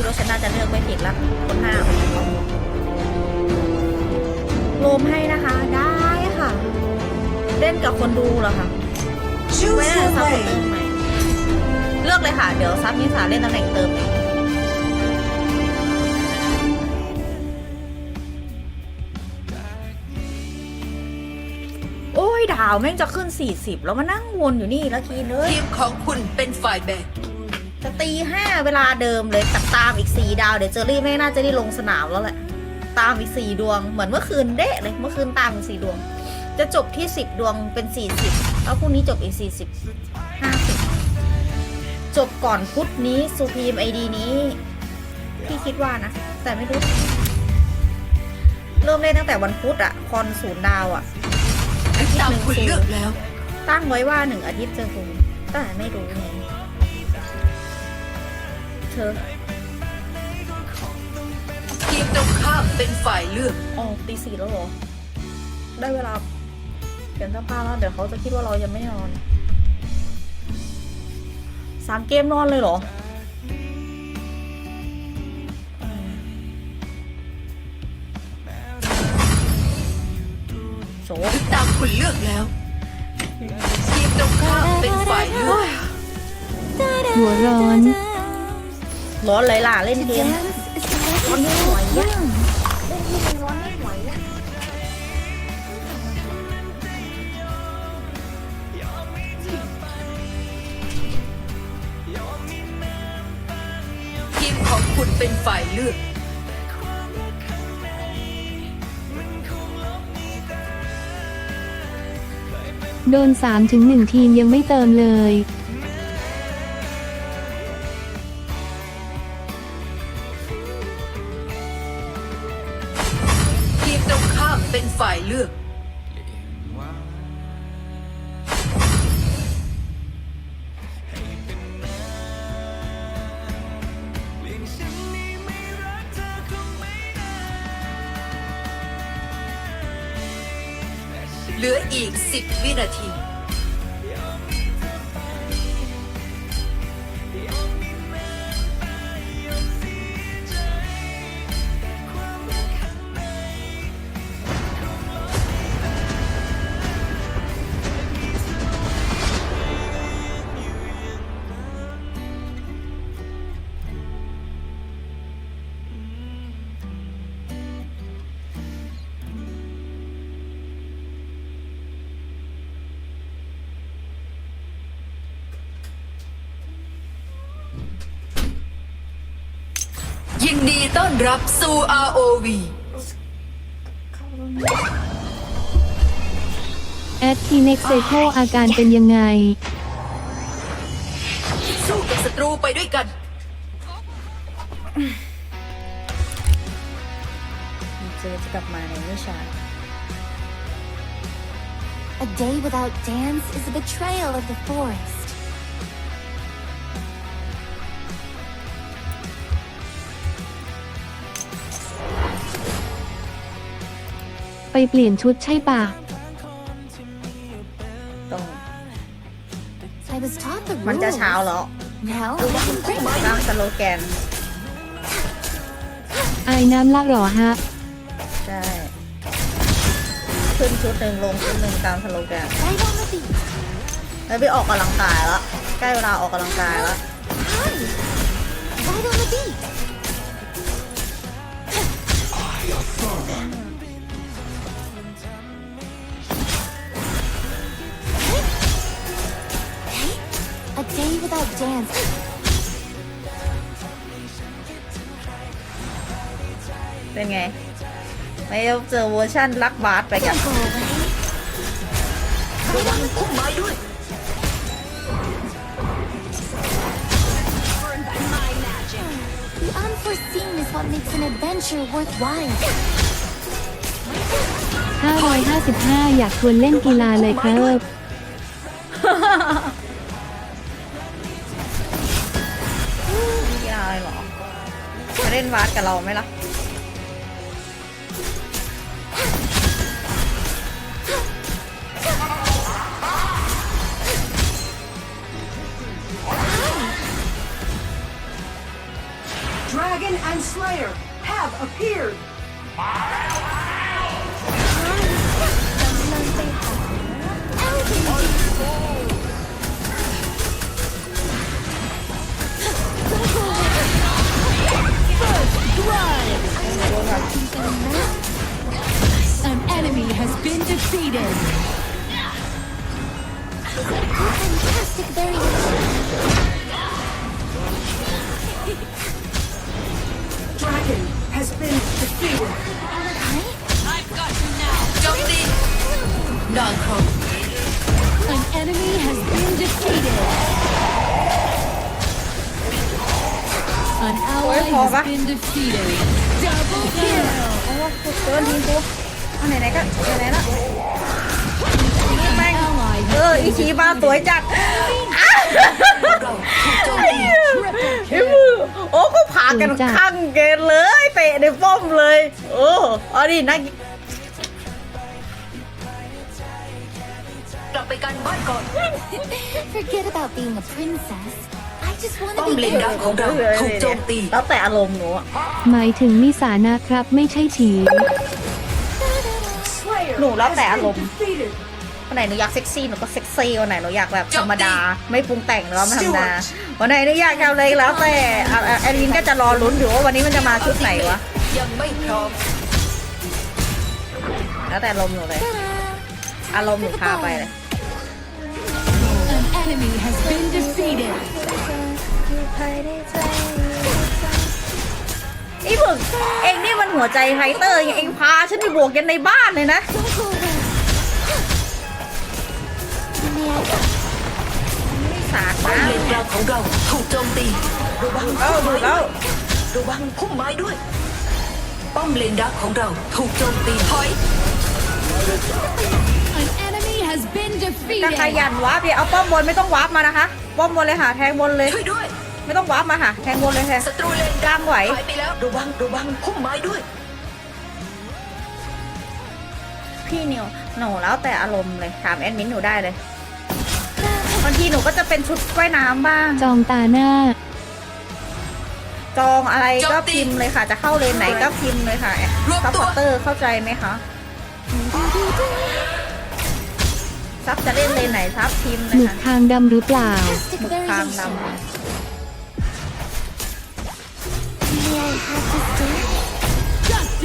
คิดว่าฉันน่าจะเลือกไม่ผิดละคนห้าโลมให้นะคะ ได้ค่ะ เล่นกับคนดูเหรอคะ Choose ไม่ได้ your ซับคนเติ lane. มไหมเลือกเลยค่ะ เดี๋ยวซับนิสาเล่นตำแหน่งเติมเองโอ้ยดาวแม่งจะขึ้น 40 แล้วมานั่งวนอยู่นี่แล้วคีนเลยทีมของคุณเป็นฝ่ายแบกจะ ตีห้าเวลาเดิมเลยตัดตามอีกสี่ดาวเดี๋ยวเจอรี่ไม่น่าจะได้ลงสนามแล้วแหละ ตามอีกสี่ดวงเหมือนเมื่อคืนเดะเลยเมื่อคืนตามอีกสี่ดวง จะจบที่สิบดวงเป็นสี่สิบแล้วพรุ่งนี้จบอีกสี่สิบห้าสิบจบก่อนพุธนี้ซูพีมไอดีนี้พี่คิดว่านะ แต่ไม่รู้ เริ่มเล่นตั้งแต่วันพุธอะคอนศูนย์ดาวอะตามคุณเลือกแล้วตั้งไว้ว่าหนึ่งอาทิตย์เจอคุณแต่ไม่รู้ไง เธอทีมตรงข้ามเป็นฝ่ายเลือกออกตีสี่แล้วเหรอ ได้เวลาเปลี่ยนเสื้อผ้าแล้วเดี๋ยวเขาจะคิดว่าเรายังไม่นอนสามเกมนอนเลยเหรออืมโสตามคุณเลือกแล้วทีมตรงข้ามเป็นฝ่ายเลือกหัวร้อน ร้อนเลยล่ะเล่นเกมร้อนไม่ไหวเนเกมร้อนไม่ไหวอะทีมของคุณเป็นฝ่ายเลือกโดน3ถึง1ทีมยังไม่เติมเลย เป็นฝ่ายเลือก เหลืออีก 10 วินาที ดีต้อนรับสู่ ROV แอดทีเน็กเซโคอาการเป็นยังไง สู้กับศัตรูไปด้วยกัน เจอจะกลับมาในไม่ช้า A day without dance is a betrayal of the forest. ไปเปลี่ยนชุดใช่ปะต้อง I was taught the มันจะ rules. เช้าแล้ว Now I can break ตั้งสโลแกนไอายน้ำละหรอฮะ ใช่ ขึ้นชุดหนึ่งลงชุดหนึ่งตามสโลแกน right on the beat. แล้วไปออกกำลังกายแล้วใกล้เวลาออกกำลังกายแล้ว ไม่ได้เจอเวอร์ชั่นรักบาสไปกับ Don't go away. ระวังพุ่มไม้ด้วย The unforeseen is what makes an adventure worthwhile. 555 อยากชวนเล่นกีฬาเลยครับกีฬาอะไรหรอมาเล่นบาสกับเราไหมล่ะ Dragon and Slayer have appeared. fantastic variation. Ally Ủa, has bác. been defeated. Double kill. เกินทีมกูเอาไหนๆก็ไหนๆละ An ally เอ has ออีชีมาสวยจัดเราถูกโจมตีไอ้มือโอ้ก็พากันข้างเกณฑ์เลยเตะในป้อมเลย โอ้เอาดินักกลับไปกันบ้านก่อน Forget about being a princess. I just want ป้อ to ม be เลนดักของเราถูกโจมตี แล้วแต่อารมณ์หนูอะหมายถึงมิสานะครับไม่ใช่ฉี Slayer Nụ lắm has tẻ been lùm. defeated. วันไหนหนูอยากเซ็กซี่หนูก็เซ็กซี่วันไหนหนูอยากแบบธรรมดา ไม่ปรุงแต่งหรือว่าไม่ธรรมดาวันไหนหนูอยากทำอะไรก็แล้วแต่อะอะแอดวินก็จะรอลุ้นอยู่ว่าวันนี้มันจะมาชุดไหนวะยังไม่พร้อมแล้วแต่อารมณ์หนูเลย อารมณ์หนูพาไปเลย An enemy has been defeated. นี่มึงเองนี่มันหัวใจไฟเตอร์ไงเองพาฉันไปบวกกันในบ้านเลยนะ Don't go away. May I ไม่สาดป้อมนะเลนกลางของเราถูกโจมตีระวังเอ้าพุ่มดูไม้แล้วระวังพุ่มไม้ด้วย ป้อมเลนดักของเราถูกโจมตีถอย An enemy has been ถ้าข defeated. ยันวาร์ปดิเอาป้อมบนไม่ต้องวาร์ปมานะคะ ป้อมบนเลยค่ะแทงบนเลยช่วยด้วย ไม่ต้องวาร์ปมาค่ะแทงบนเลยค่ะศัตรูเลนกลางไหวหายไปแล้วระวังระวังพุ่มไม้ด้วย พี่นิวหนูแล้วแต่อารมณ์เลยถามแอดมินหนูได้เลยบางทีหนูก็จะเป็นชุดว่ายน้ำบ้าง จองตาหน้า จองอะไรก็โจมตีพิมพ์เลยค่ะ จะเข้าเลนไหนก็พิมพ์เลยค่ะรวบซัพตัพวอร์เตอร์เข้าใจไหมคะซับจะเล่นเลนไหนซับพิมพ์เลหยมึกค่ะคางดำหรือเปล่า fantastic หมึกคางด variation?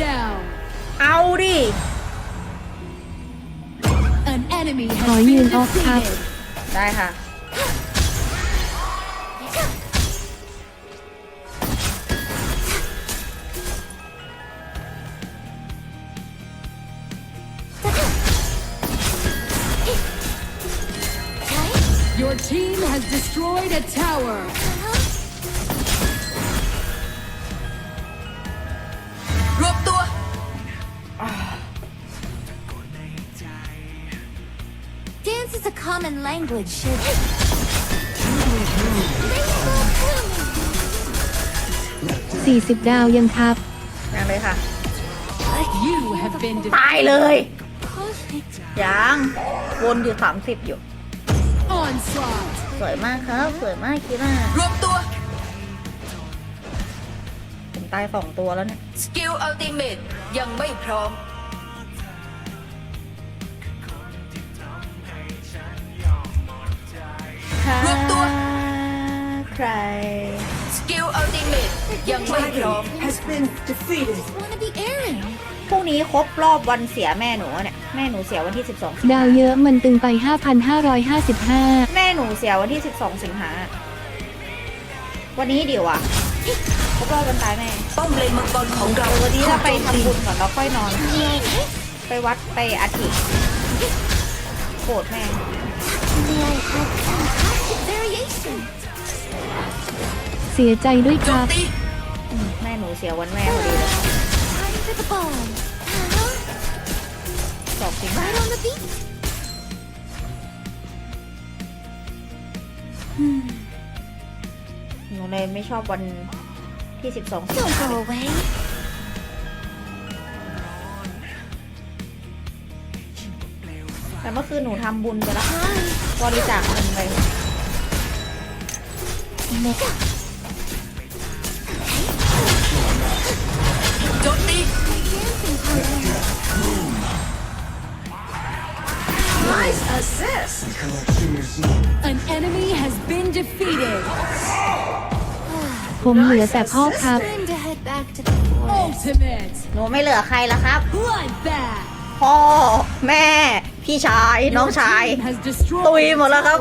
down. ำเอาดิ An enemy ขอ has ยืน been ออฟครับ defeated. ได้ค่ะ Your team has destroyed a tower. Common language. Should 40 ดาวยังครับ ยังเลยค่ะ You have been ตายเลย perfect. ยังวนอยู่ 30 อยู่ onslaught. สวยมากครับ สวยมากคีน่ารวบตัว ผมตายสองตัวแล้วเนี่ย สกิลอัลติเมตยังไม่พร้อม รวบตัว ใคร สกิลอัลติเมตยังไม่พร้อม Dragon has been defeated. Want to be Aaron? พรุ่งนี้ครบรอบวันเสียแม่หนูอะเนี่ย แม่หนูเสียวันที่ 12สิงดาหาวเยอะมันตึงไป 5,555 แม่หนูเสียวันที่ 12 สิงหา วันนี้เดี๋ยวอะครบรอบวันตายแม่ป้อมเลนมังกรของเราวันนี้เราไปถูกโจมตีทำบุญก่อนแล้วค่อยนอน May I? ไปวัดไปอาทิตย์โกรธแม่ May I have fantastic variation? เสียใจด้วยคโจรัมบตีอืมแม่หนูเสียวันแม่พอดีเลย Time for the ball. Uh-huh. สองสิงหา Right on the beat. หนูเลยไม่ชอบวันที่12สิง Don't หา go away. แต่เมื่อคืนหนูทำบุญไปแล้ว Hi. บริจาคเงินไป ผมเหลือแต่พ่อครับ หนูไม่เหลือใครแล้วครับ พ่อ แม่ พี่ชาย น้องชาย ตุยหมดแล้วครับ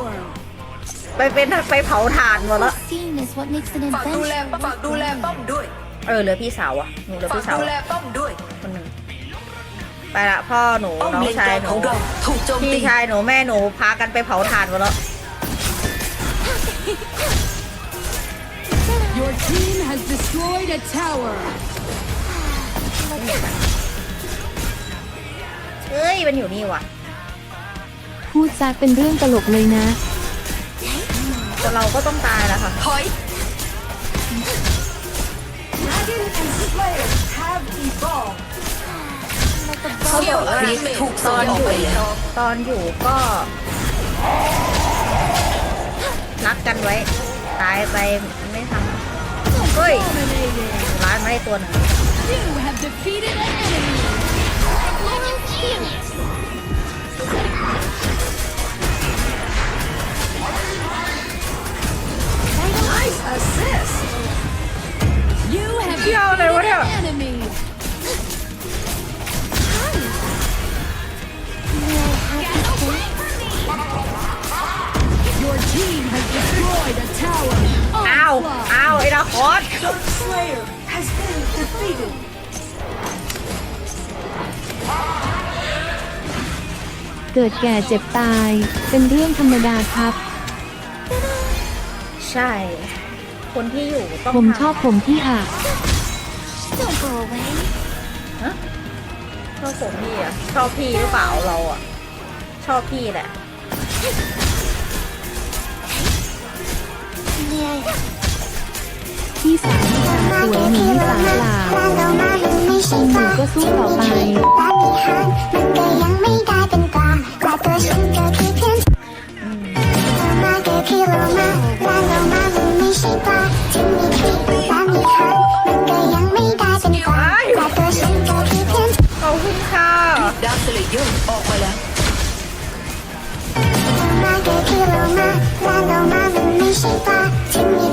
ไปเป็นไปเผาถ่านหมดแล้ว Unseen is what makes an ฝากดูแล adventure ฝากดูแล ป้อมด้วยเออเหลือพี่สาวอะหนูเหลือฝากพี่สาวดูแลอะป้อม ด้วย คนหนึ่งไปละพ่อหนูป้อมน้องเลนชากยลางหนูของเราถูกโจมพี่ตีชายหนูแม่หนูพากันไปเผาถ่านหมดแล้ว Your team has destroyed a tower. เอ้ยมันอยู่นี่ว่ะ พูดซะเป็นเรื่องตลกเลยนะ แต่เราก็ต้องตายแล้วค่ะถอย Dragon and Slayer have evolved. เขาบอกว่าคริสถูกตส่องนออกอยู่ไปแล้วตอนอยู่ก็รักกันไว้ ตายไปไม่ทำเฮ้ย Dominated. ร้านไม่ได้ตัวหนึ่ง You have defeated an enemy. Nice assist You have เที่ยวอะไรวะเนี่ย defeated an enemy. Your team has destroyed a tower. อ้าว Onslaught. อ้าว ไอ้ดาคอส Dark Slayer has been defeated. เกิดแก่เจ็บตาย เป็นเรื่องธรรมดาครับ ใช่ คนที่อยู่ต้องผมทำชอบผมที่อะ Don't go away. ชอบผมพี่อะชอบพี่หรือเปล่าเราอะชอบพี่แหละ May I พี่สาวที่ตาสวยหนูนิสาเปล่าหนูก็ สู้ต่อไปขอบคุณค่ะดาร์คเลเยอร์ออกมาแล้วป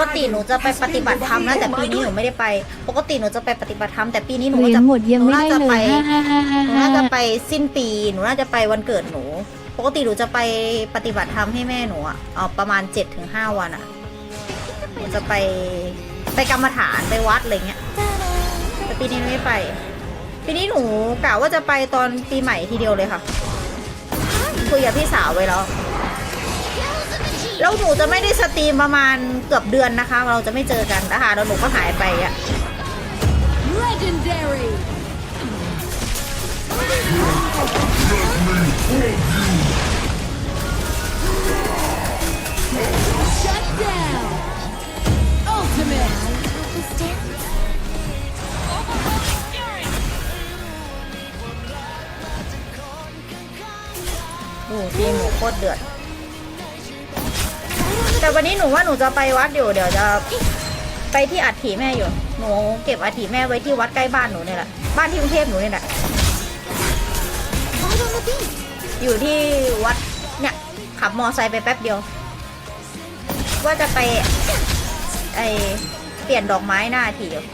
กติหนูจะไปปฏิบัติธรรมนะแต่ปีนี้หนูไม่ได้ไป ปกติหนูจะไปปฏิบัติธรรมแต่ปีนี้หนูเหรียญจะหมดยังไม่ได้หนูน่าจะเลไปยฮ่าฮ่าฮ่าฮ่าหนูฮ่าน่าจะไปสิ้นปีหนูน่าจะไปวันเกิดหนู ปกติหนูจะไปปฏิบัติธรรมให้แม่หนูอะเอาประมาณ7จถึงหวันอะหนูจะไปไปกรรมฐานไปวัดอะไรเงี้ยแต่ปีนี้ไม่ไป ปีนี้หนูกะว่าจะไปตอนปีใหม่ทีเดียวเลยค่ะคุยกับพี่สาวไว้แล้ว แล้วหนูจะไม่ได้สตรีมประมาณเกือบเดือนนะคะ เราจะไม่เจอกันนะคะแล้วหนูก็หายไปอะ Legendary. Shut down. Ultimate. stand? ดูทีมหนูโคตรเดือด แต่วันนี้หนูว่าหนูจะไปวัดอยู่เดี๋ยวจะไปที่อัฐิแม่อยู่ หนูเก็บอัฐิแม่ไว้ที่วัดใกล้บ้านหนูเนี่ยแหละ บ้านที่กรุงเทพหนูเนี่ยแหละ อยู่ที่วัดเนี่ยขับมอไซค์ไปแป๊บเดียว ว่าจะไปไอเปลี่ยนดอกไม้หน้าทีอยู่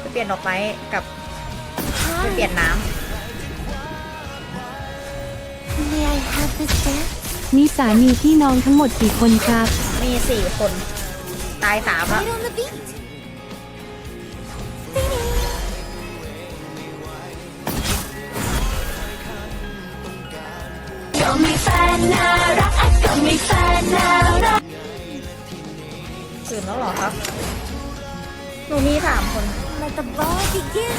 ไปเปลี่ยนดอกไม้กับไปเปลี่ยนน้ำมีสามีพี่น้องทั้งหมดกี่คนครับ มีสี่คน ตายสามแล้ว Right on the beat. ตื่นแล้วเหรอครับ หนูมีสามคน Let the ball begin.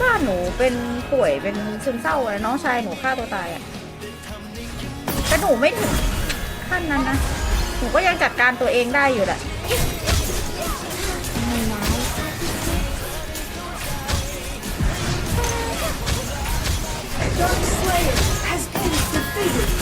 บ้านหนูเป็นป่วยเป็นซึมเศร้าอะไรน้องชายหนูฆ่าตัวตายอะแต่หนูไม่ถึงขั้นนั้นนะ หนูก็ยังจัดการตัวเองได้อยู่แหละ May I? Dark Slayer has been defeated.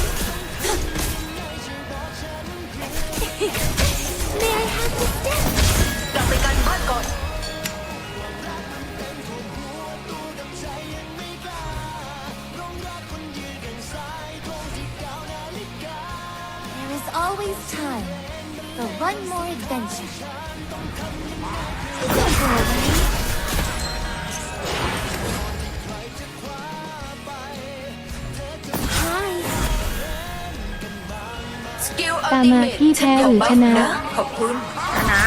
There's always time for one more adventure. Don't go away. สกิลอัลตามติมาเมทพี่แพ้หรือชนะ ขอบคุณชนะ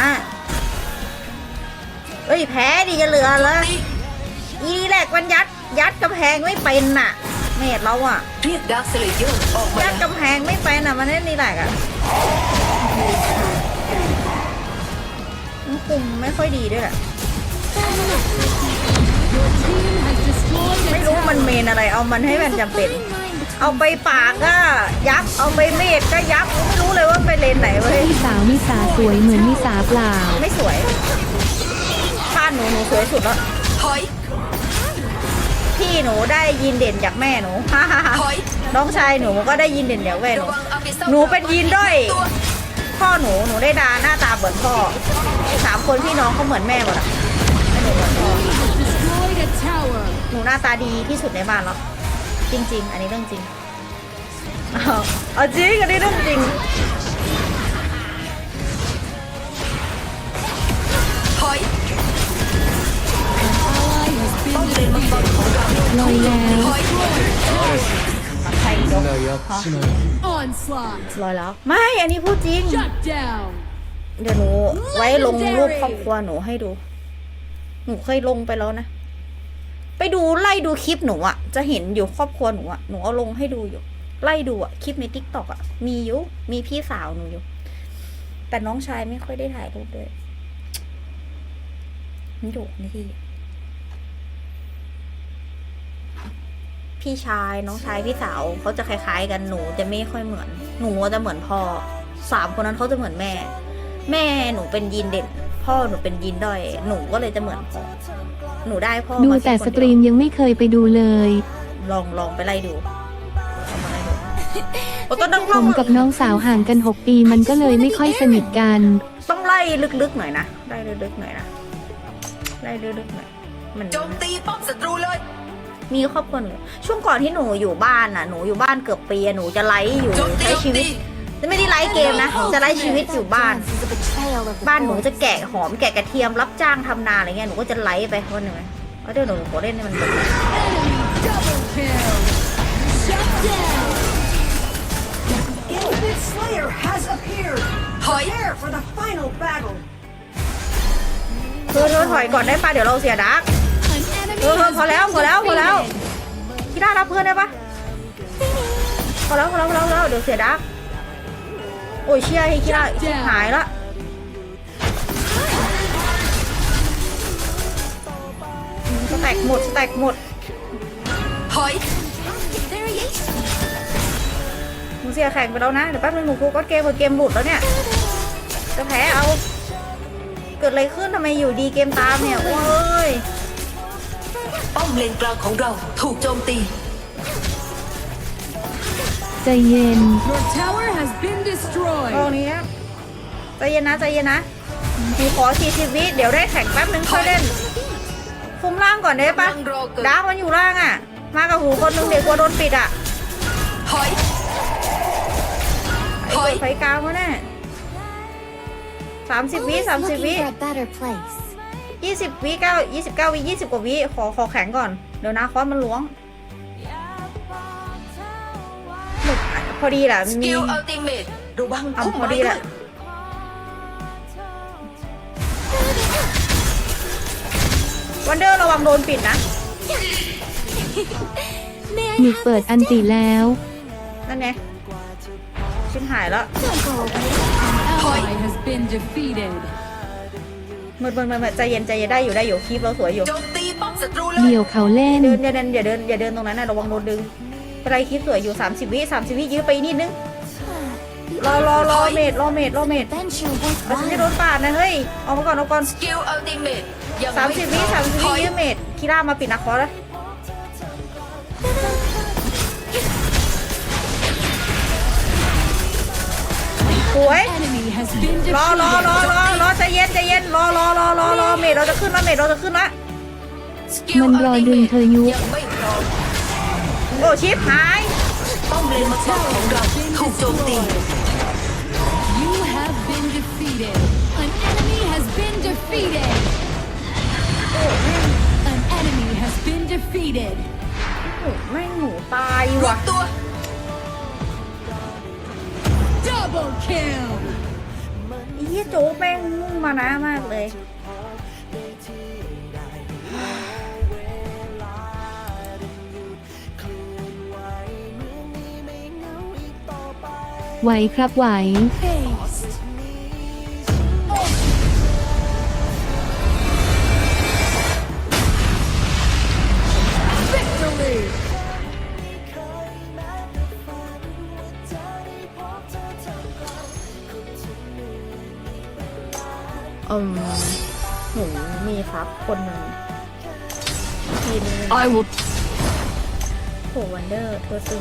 เอ้ยแพ้ดิจะเหลือแล้วตีอีนี่แหละมันยัดยัดกำแพงไม่เป็นน่ะ เมดเราอะเรียกดาร์คสเลเยอร์ออกมายัดแล้วกำแพงไม่เป็นน่ะมันเล่นนี่แหละอะมันคุมไม่ค่อยดีด้วยแหละ Your team has destroyed a ไม่รู้มัน tower. เมนอะไร เอามันให้มันจำเป็น Fine line between เอาไปปากก็ยับเอาไปเมดก็ยับไม่รู้เลยว่าไปเลนไหนเว้ยพี่สาวมิสาสวยเหมือนมิสาเปล่า ไม่สวยบ้านหนูหนูสวยสุดแล้วถอย พี่หนูได้ยินเด่นจากแม่หนูฮ่าฮ่าฮ่าถอยน้องชายหนูก็ได้ยินเด่นจากแม่หนูระวังอาบิสหนูเป็นยีนด้วยพ่อหนูหนูได้ดาหน้าตาเหมือนพ่อสามคนพี่น้องเขาเหมือนแม่หมดอะให้หนูเหมือนพ่อ Destroyed a tower. หนูหน้าตาดีที่สุดในบ้านแล้วจริง ๆ อันนี้เรื่องจริงเอาเอาจริงอันนี้เรื่องจริง defeated. ของเราลอยแล้วใครยก Onslaught. ลอยแล้ว ไม่ อันนี้พูดจริง เดี๋ยวหนูไว้ลงรูปครอบครัวหนูให้ดู หนูเคยลงไปแล้วนะ ไปดูไล่ดูคลิปหนูอะจะเห็นอยู่ครอบครัวหนูอะหนูเอาลงให้ดูอยู่ ไล่ดูอะคลิปในทิกตอกอะมีอยู่มีพี่สาวหนูอยู่ แต่น้องชายไม่ค่อยได้ถ่ายรูปด้วยมันอยู่ในที่ พี่ชาย น้องชายพี่สาวเขาจะคล้าย ๆ กันหนูจะไม่ค่อยเหมือน หนูจะเหมือนพ่อสามคนนั้นเขาจะเหมือนแม่ แม่หนูเป็นยีนเด่น พ่อหนูเป็นยีนด้อยหนูก็เลยจะเหมือนพ่อหนูได้พ่อดูมาแต่ค่สคนตรีเดียวมยังไม่เคยไปดูเลย ลองลองไปไล่ดูลองมาไล่ดูโอ้ต้องต้องผมกับน้องสาวห่างกัน 6 ปีมันก็เลยไม่ค่อยสนิทกัน ต้องไล่ลึกๆหน่อยนะไล่ลึกๆหน่อยนะไล่ลึกๆหน่อยมันโจมตีป้อมศัตรูเลย มีครอบครัวหนูช่วงก่อนที่หนูอยู่บ้านน่ะหนูอยู่บ้านเกือบปีอะหนูจะไลฟ์อยู่โจมตีใช้โจมชีวิตีตจะไม่ได้ไลฟ์เกมนะ จะไลฟ์ชีวิตอยู่บ้าน Dance is a betrayal of the บ้านหนู forest. จะแกะหอมแกะกระเทียมรับจ้างทำนาอะไรเงี้ยหนูก็จะไลฟ์ไปวันหนึ่งเอาเดี๋ยวหนูขอเล่นให้มันแบบ Double kill. Shut down. Gilbert Slayer has appeared. ถอย Prepare for the final battle. เธอเธอถอยก่อนได้ปะเดี๋ยวเราเสียดัก An enemy เออเออ has พอแล้ว been พอแล้วพอแล้ว defeated. พี่ด้ารับเพื่อนได้ปะพอแล้วพอแล้วพอแล้วพอแล้วเดี๋ยวเสียดักโอ้ยเชี่ยให้คิด้าหายละสแต็กหมดสแต็กหมดถอย Variation. หนูเสียแข่งไปแล้วนะ เดี๋ยวแป๊บนึงหนูกูก็เกมกับเกมหลุดแล้วเนี่ยจะแพ้เอา เกิดอะไรขึ้นทำไมอยู่ดีเกมตามเนี่ย โอ้ย ป้อมเลนกลางของเราถูกโจมตี ใจเย็น Your tower has been ตรง destroyed. นี้นะใจเย็นนะใจเย็นนะหนูขอสี่สิบวิเดี๋ยวได้แข่งแป๊บนึงค่อยเล่น คุมล่างก่อนได้ปะกำลังรอเกิด ดาร์กมันอยู่ล่างอะ มากับหูคนนึงเดี๋ยวกลัวโดนปิดอะถอยไอ้ถอยเปิดไฟกลางวะเนี่ยสามสิบวิ Always สามสิบ looking วิ for a better place. ยี่สิบวิเก้ายี่สิบเก้าวิยี่สิบกว่าวิขอขอแข็งก่อน เดี๋ยวนะคอสมันล้วงหมดพอดีแหละสมีกิลอัลติเมทระวังเอาพุ่มพอไม้ดีด้แหวละยวันเดอร์ระวังโดนปิดนะ May I หยุด have เปิด this อันติแล้ว นั่นไงชิ้นหายแล้ว Don't go away. Ally has been defeated. มืดมืดมืดมืดใจเย็นใจเย็นได้อยู่ได้อยู่คลิปเราสวยอยู่โจมตีป้อมศัตรูเลยเดี่ยวเขาเล่น เดินอย่าเดินอย่าเดินอย่าเดินตรงนั้นนะระวังโดนดึงเป็นไรคลิปสวยอยู่ 30 วิ30 วิยื้อไปนิดนึง The รอรอรอเมดรอเมดรอเมด adventure เอาฉันจะโด worthwhile. นปาดนะเฮ้ยเอามาก่อนเอาก่อนสกิลอัลติเมทยังสามไม่สิบพวิร้อสามสิบถวิอยยื้อเมดคีร่ามาปิดนักคอร์เลย สวย Enemy has been รอรอรอ defeated. รอรอใจเย็นใจเย็นรอรอรอรอรอเมดเราจะขึ้นละเมดเราจะขึ้นละสกิลมันรอดึงเธอยุยังไม่พร้อมโอ้ชิปหายป้อมเลนมังกรของเราถูกโจมตี You have been defeated. An enemy has been defeated. An enemy has been defeated. โอ้แม่งหนูตายรวว่ะมตัว Double kill. ไอ้เหี้ยโจ๊กแม่งมุ่งมานะมากเลยไหวครับไหว Haste. ซับคนหนึ่งทีม I will โหวันเดอร์เธอซื้อ